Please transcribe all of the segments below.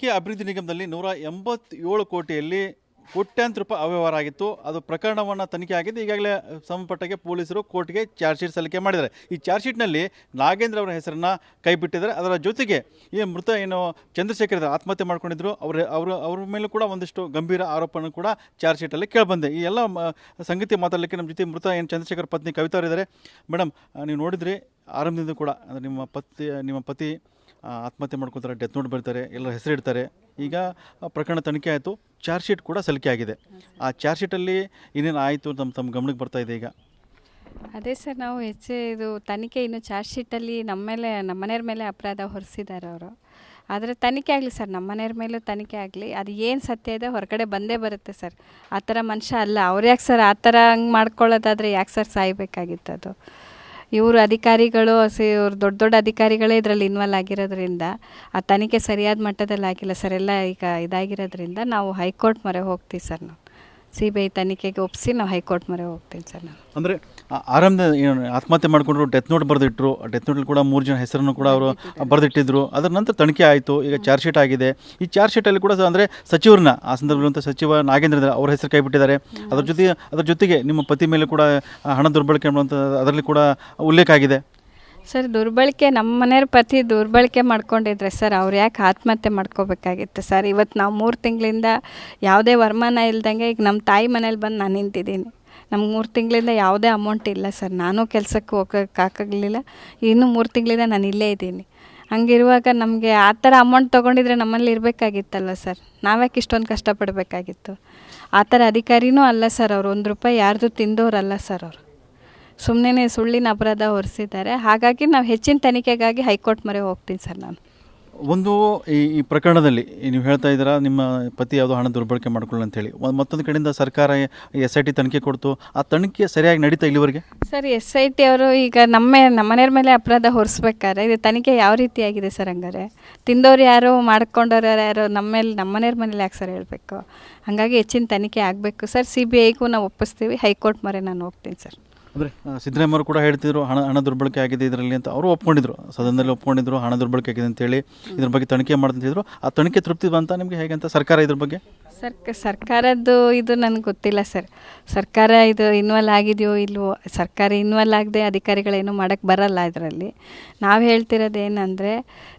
K ಅಭಿವೃದ್ಧಿ ನಿಗಮದಲ್ಲಿ ನೂರ ಎಂಬತ್ತೇಳು ಕೋಟಿಯಲ್ಲಿ ಕೋಟ್ಯಾಂತರ ರೂಪಾಯಿ ಅವ್ಯವಹಾರ ಆಗಿತ್ತು. ಅದು ಪ್ರಕರಣವನ್ನು ತನಿಖೆ ಆಗಿದ್ದು ಈಗಾಗಲೇ ಸಂಬಂಧಪಟ್ಟಗೆ ಪೊಲೀಸರು ಕೋರ್ಟ್ಗೆ ಚಾರ್ಜ್ ಶೀಟ್ ಸಲ್ಲಿಕೆ ಮಾಡಿದ್ದಾರೆ. ಈ ಚಾರ್ಜ್ ಶೀಟ್ನಲ್ಲಿ ನಾಗೇಂದ್ರ ಅವರ ಹೆಸರನ್ನು ಕೈಬಿಟ್ಟಿದ್ದಾರೆ. ಅದರ ಜೊತೆಗೆ ಈ ಮೃತ ಏನು ಚಂದ್ರಶೇಖರ್ ಆತ್ಮಹತ್ಯೆ ಮಾಡ್ಕೊಂಡಿದ್ರು. ಅವರು ಅವರು ಅವ್ರ ಮೇಲೂ ಕೂಡ ಒಂದಿಷ್ಟು ಗಂಭೀರ ಆರೋಪವನ್ನು ಕೂಡ ಚಾರ್ಜ್ ಶೀಟಲ್ಲಿ ಕೇಳಿಬಂದೆ ಈ ಎಲ್ಲ ಸಂಗತಿ ಮಾತಾಡಲಿಕ್ಕೆ ನಮ್ಮ ಜೊತೆ ಮೃತ ಏನು ಚಂದ್ರಶೇಖರ್ ಪತ್ನಿ ಕವಿತಾ ಅವರಿದ್ದಾರೆ. ಮೇಡಮ್, ನೀವು ನೋಡಿದ್ರಿ, ಆರಂಭದಿಂದ ಕೂಡ ಅಂದರೆ ನಿಮ್ಮ ಪತಿ ನಿಮ್ಮ ಪತಿ ಆತ್ಮಹತ್ಯೆ ಮಾಡ್ಕೊತಾರೆ ಡೆತ್ ನೋಟ್ ಬರ್ತಾರೆ, ಎಲ್ಲರ ಹೆಸರಿಡ್ತಾರೆ ಈಗ ಪ್ರಕರಣ ತನಿಖೆ ಆಯಿತು ಚಾರ್ಜ್ ಶೀಟ್ ಕೂಡ ಸಲ್ಲಿಕೆ ಆಗಿದೆ. ಆ ಚಾರ್ಜ್ ಶೀಟಲ್ಲಿ ಏನೇನು ಆಯಿತು ನಮ್ಮ ತಮ್ಮ ಗಮನಕ್ಕೆ ಬರ್ತಾ ಇದೆ ಈಗ? ಅದೇ ಸರ್, ನಾವು ಹೆಚ್ಚು ಇದು ತನಿಖೆ ಇನ್ನು ಚಾರ್ಜ್ ಶೀಟಲ್ಲಿ ನಮ್ಮ ಮೇಲೆ, ನಮ್ಮ ಮನೆಯವ್ರ ಮೇಲೆ ಅಪರಾಧ ಹೊರಿಸಿದ್ದಾರೆ ಅವರು. ಆದರೆ ತನಿಖೆ ಆಗಲಿ ಸರ್, ನಮ್ಮ ಮನೆಯವ್ರ ಮೇಲೂ ತನಿಖೆ ಆಗಲಿ, ಅದು ಏನು ಸತ್ಯ ಇದೆ ಹೊರಗಡೆ ಬಂದೇ ಬರುತ್ತೆ ಸರ್. ಆ ಥರ ಮನುಷ್ಯ ಅಲ್ಲ, ಅವ್ರು ಯಾಕೆ ಸರ್ ಆ ಥರ ಹಂಗೆ ಮಾಡ್ಕೊಳ್ಳೋದಾದರೆ ಯಾಕೆ ಸರ್ ಸಾಯ್ಬೇಕಾಗಿತ್ತು ಅದು? ಇವರು ಅಧಿಕಾರಿಗಳು, ಸಿ, ಇವ್ರು ದೊಡ್ಡ ದೊಡ್ಡ ಅಧಿಕಾರಿಗಳೇ ಇದರಲ್ಲಿ ಇನ್ವಾಲ್ವ್ ಆಗಿರೋದ್ರಿಂದ, ಆ ತನಿಖೆ ಸರಿಯಾದ ಮಟ್ಟದಲ್ಲಿ ಆಗಿಲ್ಲ ಸರ್. ಎಲ್ಲ ಈಗ ಇದಾಗಿರೋದ್ರಿಂದ ನಾವು ಹೈಕೋರ್ಟ್ ಮೊರೆ ಹೋಗ್ತೀವಿ ಸರ್ ನಾವು. ಸಿ ಬಿ ಐ ತನಿಖೆಗೆ ಒಪ್ಪಿಸಿ ನಾವು ಹೈಕೋರ್ಟ್ ಮೊರೆ ಹೋಗ್ತೀನಿ ಸರ್ ನಾನು ಅಂದರೆ ಆರಂಭ ಏನು ಆತ್ಮಹತ್ಯೆ ಮಾಡಿಕೊಂಡ್ರು ಡೆತ್ ನೋಟ್ ಬರೆದಿಟ್ರು. ಡೆತ್ ನೋಟಲ್ಲಿ ಕೂಡ ಮೂರು ಜನ ಹೆಸರನ್ನು ಕೂಡ ಅವರು ಬರೆದಿಟ್ಟಿದ್ರು. ಅದರ ನಂತರ ತನಿಖೆ ಆಯಿತು. ಈಗ ಚಾರ್ಜ್ ಶೀಟ್ ಆಗಿದೆ. ಈ ಚಾರ್ಜ್ ಶೀಟಲ್ಲಿ ಕೂಡ ಅಂದರೆ ಸಚಿವರನ್ನ ಆ ಸಂದರ್ಭದಲ್ಲಿ ಸಚಿವ ನಾಗೇಂದ್ರ ಅವರ ಹೆಸರು ಕೈಬಿಟ್ಟಿದ್ದಾರೆ. ಅದ್ರ ಜೊತೆ ಅದ್ರ ಜೊತೆಗೆ ನಿಮ್ಮ ಪತಿ ಮೇಲೆ ಕೂಡ ಹಣ ದುರ್ಬಳಕೆ ಮಾಡುವಂಥ ಅದರಲ್ಲಿ ಕೂಡ ಉಲ್ಲೇಖ ಆಗಿದೆ. ಸರ್ ದುರ್ಬಳಕೆ ನಮ್ಮ ಮನೆಯವ್ರ ಪತಿ ದುರ್ಬಳಕೆ ಮಾಡ್ಕೊಂಡಿದ್ರೆ ಸರ್ ಅವ್ರು ಯಾಕೆ ಆತ್ಮಹತ್ಯೆ ಮಾಡ್ಕೋಬೇಕಾಗಿತ್ತು ಸರ್? ಇವತ್ತು ನಾವು ಮೂರು ತಿಂಗಳಿಂದ ಯಾವುದೇ ವರಮಾನ ಇಲ್ದಂಗೆ ಈಗ ನಮ್ಮ ತಾಯಿ ಮನೇಲಿ ಬಂದು ನಾನು ನಿಂತಿದ್ದೀನಿ. ನಮ್ಗೆ ಮೂರು ತಿಂಗಳಿಂದ ಯಾವುದೇ ಅಮೌಂಟ್ ಇಲ್ಲ ಸರ್. ನಾನು ಕೆಲಸಕ್ಕೆ ಹೋಗೋಕ್ಕಾಗಲಿಲ್ಲ ಇನ್ನೂ ಮೂರು ತಿಂಗಳಿಂದ ನಾನು ಇಲ್ಲೇ ಇದ್ದೀನಿ. ಹಂಗಿರುವಾಗ ನಮಗೆ ಆ ಥರ ಅಮೌಂಟ್ ತೊಗೊಂಡಿದ್ರೆ ನಮ್ಮಲ್ಲಿ ಇರಬೇಕಾಗಿತ್ತಲ್ಲ ಸರ್. ನಾವ್ಯಾಕೆ ಇಷ್ಟೊಂದು ಕಷ್ಟಪಡಬೇಕಾಗಿತ್ತು. ಆ ಥರ ಅಧಿಕಾರಿನೂ ಅಲ್ಲ ಸರ್ ಅವ್ರು. ಒಂದು ರೂಪಾಯಿ ಯಾರ್ದು ತಿಂದೋರಲ್ಲ ಸರ್ ಅವರು. ಸುಮ್ಮನೆ ಸುಳ್ಳಿನ ಅಪರಾಧ ಹೊರಿಸಿದ್ದಾರೆ. ಹಾಗಾಗಿ ನಾವು ಹೆಚ್ಚಿನ ತನಿಖೆಗಾಗಿ ಹೈಕೋರ್ಟ್ ಮೊರೆ ಹೋಗ್ತೀನಿ ಸರ್ ನಾನು. ಒಂದು ಈ ಈ ಪ್ರಕರಣದಲ್ಲಿ ನೀವು ಹೇಳ್ತಾ ಇದ್ದೀರಾ, ನಿಮ್ಮ ಪತಿ ಯಾವುದೋ ಹಣ ದುರ್ಬಳಕೆ ಮಾಡ್ಕೊಳ್ಳಿ ಅಂತೇಳಿ ಒಂದು ಮತ್ತೊಂದು ಕಡೆಯಿಂದ ಸರ್ಕಾರ ಎಸ್ ಐ ಟಿ ತನಿಖೆ ಕೊಡ್ತು. ಆ ತನಿಖೆ ಸರಿಯಾಗಿ ನಡೀತಾ ಇಲ್ಲಿವರೆಗೆ? ಸರ್ ಎಸ್ ಐ ಟಿ ಅವರು ಈಗ ನಮ್ಮ ನಮ್ಮನೆಯವ್ರ ಮೇಲೆ ಅಪರಾಧ ಹೊರಿಸ್ಬೇಕಾದ್ರೆ, ಇದು ತನಿಖೆ ಯಾವ ರೀತಿಯಾಗಿದೆ ಸರ್ ಹಂಗಾರೆ? ತಿಂದವ್ರು ಯಾರೋ ಮಾಡ್ಕೊಂಡವ್ರು ಯಾರು ನಮ್ಮ ಮೇಲೆ ನಮ್ಮನೆಯವ್ರ ಮನೇಲಿ ಯಾಕೆ ಸರ್ ಹೇಳಬೇಕು? ಹಾಗಾಗಿ ಹೆಚ್ಚಿನ ತನಿಖೆ ಆಗಬೇಕು. ಸರ್ ಸಿ ಬಿ ಐಗೂ ನಾವು ಒಪ್ಪಿಸ್ತೀವಿ. ಹೈಕೋರ್ಟ್ ಮೊರೆ ನಾನು ಹೋಗ್ತೀನಿ ಸರ್. ಅಂದರೆ ಸಿದ್ದರಾಮಯ್ಯವರು ಕೂಡ ಹೇಳ್ತಿದ್ರು, ಹಣ ಹಣ ದುರ್ಬಳಕೆ ಆಗಿದೆ ಇದರಲ್ಲಿ ಅಂತ ಅವರು ಒಪ್ಕೊಂಡಿದ್ರು. ಸದನದಲ್ಲಿ ಒಪ್ಕೊಂಡಿದ್ರು, ಹಣ ದುರ್ಬಳಕೆ ಆಗಿದೆ ಅಂತೇಳಿ ಇದ್ರ ಬಗ್ಗೆ ತನಿಖೆ ಮಾಡ್ತಿದ್ರು ಆ ತನಿಖೆ ತೃಪ್ತಿ ಬಂತ ನಿಮಗೆ ಹೇಗೆ ಅಂತ ಸರ್ಕಾರ ಇದ್ರ ಬಗ್ಗೆ? ಸರ್ಕ ಸರ್ಕಾರದ್ದು ಇದು ನನಗೆ ಗೊತ್ತಿಲ್ಲ ಸರ್. ಸರ್ಕಾರ ಇದು ಇನ್ವಾಲ್ವ್ ಆಗಿದೆಯೋ ಇಲ್ವೋ, ಸರ್ಕಾರ ಇನ್ವಾಲ್ವ್ ಆಗದೆ ಅಧಿಕಾರಿಗಳೇನು ಮಾಡೋಕ್ಕೆ ಬರಲ್ಲ ಇದರಲ್ಲಿ. ನಾವು ಹೇಳ್ತಿರೋದೇನಂದರೆ,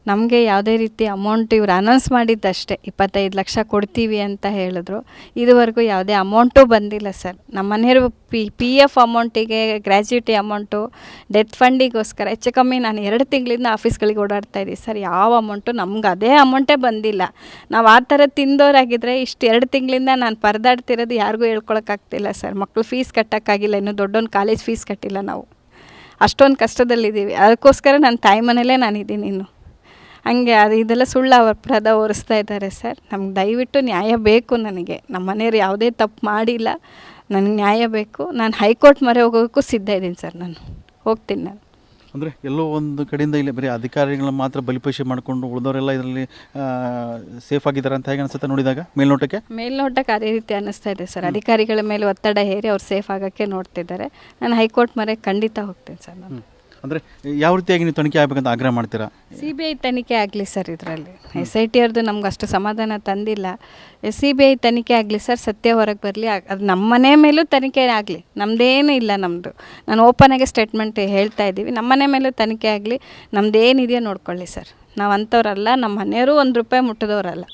ನಮಗೆ ಯಾವುದೇ ರೀತಿ ಅಮೌಂಟ್ ಇವ್ರು ಅನೌನ್ಸ್ ಮಾಡಿದ್ದಷ್ಟೇ, ಇಪ್ಪತ್ತೈದು ಲಕ್ಷ ಕೊಡ್ತೀವಿ ಅಂತ ಹೇಳಿದ್ರು. ಇದುವರೆಗೂ ಯಾವುದೇ ಅಮೌಂಟು ಬಂದಿಲ್ಲ ಸರ್. ನಮ್ಮ ಮನೆಯವರು ಪಿ ಪಿ ಎಫ್ ಅಮೌಂಟಿಗೆ ಗ್ರ್ಯಾಜ್ಯುಟಿ ಅಮೌಂಟು ಡೆತ್ ಫಂಡಿಗೋಸ್ಕರ ಹೆಚ್ಚು ಕಮ್ಮಿ ನಾನು ಎರಡು ತಿಂಗಳಿಂದ ಆಫೀಸ್ಗಳಿಗೆ ಓಡಾಡ್ತಾ ಇದ್ದೀನಿ ಸರ್. ಯಾವ ಅಮೌಂಟು ನಮ್ಗೆ ಅದೇ ಅಮೌಂಟೇ ಬಂದಿಲ್ಲ. ನಾವು ಆ ಥರ ತಿಂದೋರಾಗಿದ್ದರೆ ಇಷ್ಟು ಎರಡು ತಿಂಗಳಿಂದ ನಾನು ಪರದಾಡ್ತಿರೋದು ಯಾರಿಗೂ ಹೇಳ್ಕೊಳಕ್ಕಾಗ್ತಿಲ್ಲ ಸರ್. ಮಕ್ಕಳು ಫೀಸ್ ಕಟ್ಟೋಕ್ಕಾಗಿಲ್ಲ, ಇನ್ನು ದೊಡ್ಡೊಂದು ಕಾಲೇಜ್ ಫೀಸ್ ಕಟ್ಟಿಲ್ಲ ನಾವು. ಅಷ್ಟೊಂದು ಕಷ್ಟದಲ್ಲಿದ್ದೀವಿ. ಅದಕ್ಕೋಸ್ಕರ ನನ್ನ ತಾಯಿ ಮನೇಲೇ ನಾನಿದ್ದೀನಿ ಇನ್ನು. ಹಂಗೆ ಅದು ಇದೆಲ್ಲ ಸುಳ್ಳು ಅಪರಾಧ ಓರಿಸ್ತಾ ಇದ್ದಾರೆ ಸರ್. ನಮ್ಗೆ ದಯವಿಟ್ಟು ನ್ಯಾಯ ಬೇಕು ನನಗೆ. ನಮ್ಮ ಮನೆಯವ್ರು ಯಾವುದೇ ತಪ್ಪು ಮಾಡಿಲ್ಲ, ನನಗೆ ನ್ಯಾಯ ಬೇಕು. ನಾನು ಹೈಕೋರ್ಟ್ ಮೊರೆ ಹೋಗೋಕ್ಕೂ ಸಿದ್ಧ ಇದ್ದೀನಿ ಸರ್ ನಾನು. ಹೋಗ್ತೀನಿ ನಾನು. ಅಂದರೆ ಎಲ್ಲೋ ಒಂದು ಕಡೆಯಿಂದ ಇಲ್ಲಿ ಬರೀ ಅಧಿಕಾರಿಗಳನ್ನ ಮಾತ್ರ ಬಲಿಪಶಿ ಮಾಡಿಕೊಂಡು ಉಳಿದವರೆಲ್ಲ ಇದರಲ್ಲಿ ಸೇಫ್ ಆಗಿದ್ದಾರೆ ಅಂತ ಹೇಗೆ ಅನಿಸುತ್ತೆ ನೋಡಿದಾಗ ಮೇಲ್ನೋಟಕ್ಕೆ? ಮೇಲ್ನೋಟಕ್ಕೆ ಅದೇ ರೀತಿ ಅನ್ನಿಸ್ತಾ ಇದೆ ಸರ್. ಅಧಿಕಾರಿಗಳ ಮೇಲೆ ಒತ್ತಡ ಹೇರಿ ಅವ್ರು ಸೇಫ್ ಆಗೋಕ್ಕೆ ನೋಡ್ತಿದ್ದಾರೆ. ನಾನು ಹೈಕೋರ್ಟ್ ಮರೆ ಖಂಡಿತ ಹೋಗ್ತೇನೆ ಸರ್ ನಾನು. ಅಂದರೆ ಯಾವ ರೀತಿಯಾಗಿ ನೀವು ತನಿಖೆ ಆಗಬೇಕಂತ ಆಗ್ರಹ ಮಾಡ್ತೀರಾ? ಸಿ ಬಿ ಐ ತನಿಖೆ ಆಗಲಿ ಸರ್ ಇದರಲ್ಲಿ. ಎಸ್ ಐ ಟಿ ಅವ್ರದ್ದು ನಮ್ಗೆ ಅಷ್ಟು ಸಮಾಧಾನ ತಂದಿಲ್ಲ. ಸಿ ಬಿ ಐ ತನಿಖೆ ಆಗಲಿ ಸರ್ ಸತ್ಯ ಹೊರಗೆ ಬರಲಿ. ಅದು ನಮ್ಮ ಮನೆ ಮೇಲೂ ತನಿಖೆ ಆಗಲಿ. ನಮ್ಮದೇನೂ ಇಲ್ಲ ನಮ್ಮದು ನಾನು ಓಪನ್ ಆಗಿ ಸ್ಟೇಟ್ಮೆಂಟ್ ಹೇಳ್ತಾ ಇದ್ದೀವಿ. ನಮ್ಮ ಮನೆ ಮೇಲೂ ತನಿಖೆ ಆಗಲಿ. ನಮ್ಮದೇನಿದೆಯೋ ನೋಡ್ಕೊಳ್ಳಿ ಸರ್ ನಾವು ಅಂಥವ್ರಲ್ಲ. ನಮ್ಮ ಮನೆಯವರು ಒಂದು ರೂಪಾಯಿ ಮುಟ್ಟಿದವರಲ್ಲ.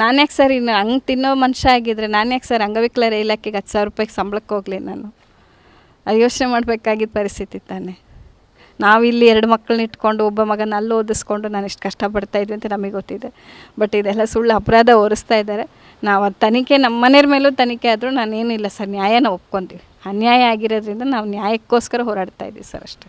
ನಾನು ಯಾಕೆ ಸರ್ ಇನ್ನು ಹಂಗೆ ತಿನ್ನೋ ಮನುಷ್ಯ ಆಗಿದ್ರೆ ನಾನು ಯಾಕೆ ಸರ್ ಅಂಗವಿಕಲರ ಇಲಾಖೆಗೆ ಹತ್ತು ಸಾವಿರ ರೂಪಾಯಿಗೆ ಸಂಬಳಕ್ಕೆ ಹೋಗಲಿ ನಾನು? ಯೋಚನೆ ಮಾಡಬೇಕಾಗಿದ್ದ ಪರಿಸ್ಥಿತಿ ತಾನೇ. ನಾವು ಇಲ್ಲಿ ಎರಡು ಮಕ್ಕಳನ್ನ ಇಟ್ಕೊಂಡು ಒಬ್ಬ ಮಗನ ಅಲ್ಲಿ ಓದಿಸ್ಕೊಂಡು ನಾನು ಇಷ್ಟು ಕಷ್ಟಪಡ್ತಾ ಇದ್ವಿ ಅಂತ ನಮಗೆ ಗೊತ್ತಿದೆ. ಬಟ್ ಇದೆಲ್ಲ ಸುಳ್ಳು ಅಪರಾಧ ಓರಿಸ್ತಾ ಇದ್ದಾರೆ ನಾವು ಅದು ತನಿಖೆ ನಮ್ಮ ಮನೆಯವ್ರ ಮೇಲೂ ತನಿಖೆ ಆದರೂ ನಾನೇನಿಲ್ಲ ಸರ್, ನ್ಯಾಯನ ಒಪ್ಕೊತೀವಿ. ಅನ್ಯಾಯ ಆಗಿರೋದ್ರಿಂದ ನಾವು ನ್ಯಾಯಕ್ಕೋಸ್ಕರ ಹೋರಾಡ್ತಾ ಇದ್ದೀವಿ ಸರ್ ಅಷ್ಟೇ.